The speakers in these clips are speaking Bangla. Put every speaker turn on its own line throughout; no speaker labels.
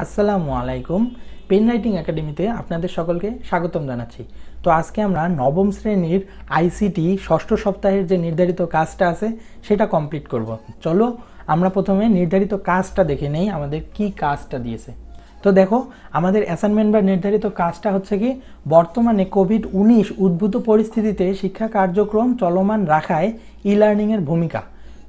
আসসালামু আলাইকুম। পেন রাইটিং একাডেমিতে আপনাদের সকলকে স্বাগতম জানাচ্ছি। তো আজকে আমরা নবম শ্রেণির আইসিটি ষষ্ঠ সপ্তাহের যে নির্ধারিত কাজটা আছে, সেটা কমপ্লিট করব। চলো, আমরা প্রথমে নির্ধারিত কাজটা দেখে নেই, আমাদের কি কাজটা দিয়েছে। তো দেখো, আমাদের অ্যাসাইনমেন্ট বা নির্ধারিত কাজটা হচ্ছে কি, বর্তমানে কোভিড উনিশ উদ্ভূত পরিস্থিতিতে শিক্ষা কার্যক্রম চলমান রাখায় ই লার্নিংয়ের ভূমিকা।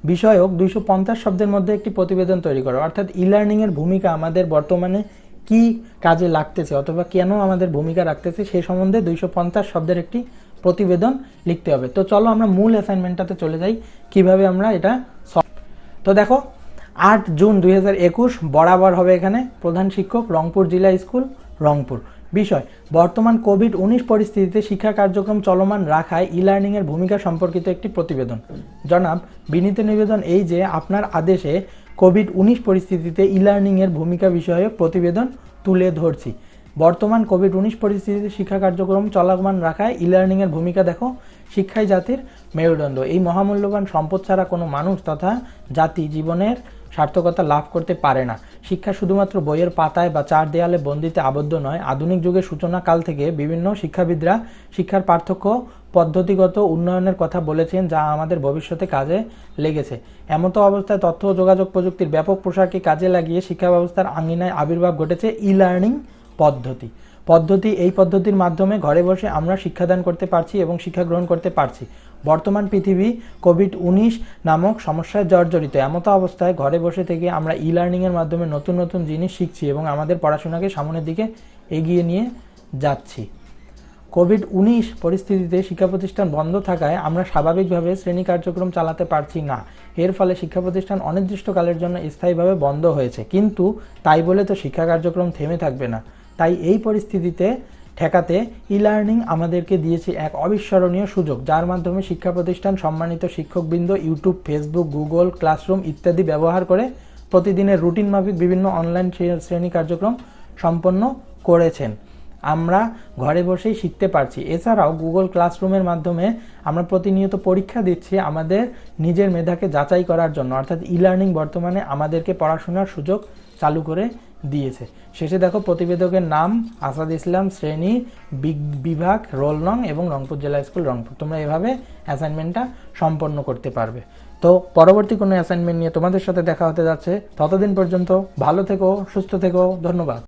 বিষয়ক দুইশো পঞ্চাশ শব্দের মধ্যে একটি প্রতিবেদন তৈরি করো। অর্থাৎ ই লার্নিংয়ের ভূমিকা আমাদের বর্তমানে কি কাজে লাগতেছে অথবা কেন আমাদের ভূমিকা রাখতেছে সে সম্বন্ধে দুইশো পঞ্চাশ শব্দের একটি প্রতিবেদন লিখতে হবে। তো চলো আমরা মূল অ্যাসাইনমেন্টটাতে চলে যাই, কীভাবে আমরা এটা তো দেখো, আট জুন দুই হাজার একুশ বরাবর হবে এখানে প্রধান শিক্ষক রংপুর জেলা স্কুল। রংপুর। বিষয়, বর্তমান কোভিড উনিশ পরিস্থিতিতে শিক্ষা কার্যক্রম চলমান রাখায় ই লার্নিংয়ের ভূমিকা সম্পর্কিত একটি প্রতিবেদন। জনাব, বিনীত নিবেদন এই যে, আপনার আদেশে কোভিড উনিশ পরিস্থিতিতে ই লার্নিংয়ের ভূমিকা বিষয়ক প্রতিবেদন তুলে ধরছি। বর্তমান কোভিড উনিশ পরিস্থিতিতে শিক্ষা কার্যক্রম চলমান রাখায় ই লার্নিংয়ের ভূমিকা দেখো, শিক্ষাই জাতির মেরুদণ্ড। এই মহামূল্যবান সম্পদ ছাড়া কোনো মানুষ তথা জাতি জীবনের সার্থকতা লাভ করতে পারে না। শিক্ষা শুধুমাত্র বইয়ের পাতায় বা চার দেয়ালে বন্দিতে আবদ্ধ নয়, আধুনিক যুগের সূচনা কাল থেকে বিভিন্ন শিক্ষাবিদরা শিক্ষার পার্থক্য, পদ্ধতিগত উন্নয়নের কথা বলেছেন যা আমাদের ভবিষ্যতে কাজে লেগেছে। এমতো অবস্থায় তথ্য ও যোগাযোগ প্রযুক্তির ব্যাপক প্রসারকে কাজে লাগিয়ে শিক্ষা ব্যবস্থার আঙ্গিনায় আবির্ভাব ঘটেছে ই লার্নিং পদ্ধতি। পদ্ধতি এই পদ্ধতির মাধ্যমে ঘরে বসে আমরা শিক্ষাদান করতে পারছি এবং শিক্ষা গ্রহণ করতে পারছি। বর্তমান পৃথিবী কোভিড উনিশ নামক সমস্যায় জর্জরিত। এমতো অবস্থায় ঘরে বসে থেকে আমরা ই লার্নিংয়ের মাধ্যমে নতুন নতুন জিনিস শিখছি এবং আমাদের পড়াশোনাকে সামনের দিকে এগিয়ে নিয়ে যাচ্ছি। কোভিড উনিশ পরিস্থিতিতে শিক্ষা প্রতিষ্ঠান বন্ধ থাকায় আমরা স্বাভাবিকভাবে শ্রেণি কার্যক্রম চালাতে পারছি না। এর ফলে শিক্ষা প্রতিষ্ঠান অনির্দিষ্টকালের জন্য স্থায়ীভাবে বন্ধ হয়েছে। কিন্তু তাই বলে তো শিক্ষা কার্যক্রম থেমে থাকবে না। তাই এই পরিস্থিতিতে ঠেকাতে ই লার্নিং আমাদেরকে দিয়েছে এক অবিস্মরণীয় সুযোগ, যার মাধ্যমে শিক্ষা প্রতিষ্ঠান সম্মানিত শিক্ষকবৃন্দ ইউটিউব, ফেসবুক, গুগল, ক্লাসরুম ইত্যাদি ব্যবহার করে প্রতিদিনের রুটিন মাফিক বিভিন্ন অনলাইন শ্রেণি কার্যক্রম সম্পন্ন করেছেন। আমরা ঘরে বসেই শিখতে পারছি। এছাড়াও গুগল ক্লাসরুমের মাধ্যমে আমরা প্রতিনিয়ত পরীক্ষা দিচ্ছি আমাদের নিজের মেধাকে যাচাই করার জন্য। অর্থাৎ ই লার্নিং বর্তমানে আমাদেরকে পড়াশোনার সুযোগ চালু করে দিয়েছে। শেষে দেখো প্রতিবেদকের নাম আসাদ ইসলাম, শ্রেণি বিভাগ, রোল রং এবং রংপুর জেলা স্কুল, রংপুর। তোমরা এভাবে অ্যাসাইনমেন্টটা সম্পন্ন করতে পারবে। তো পরবর্তী কোনো অ্যাসাইনমেন্ট নিয়ে তোমাদের সাথে দেখা হতে যাচ্ছে। ততদিন পর্যন্ত ভালো থেকো, সুস্থ থেকো, ধন্যবাদ।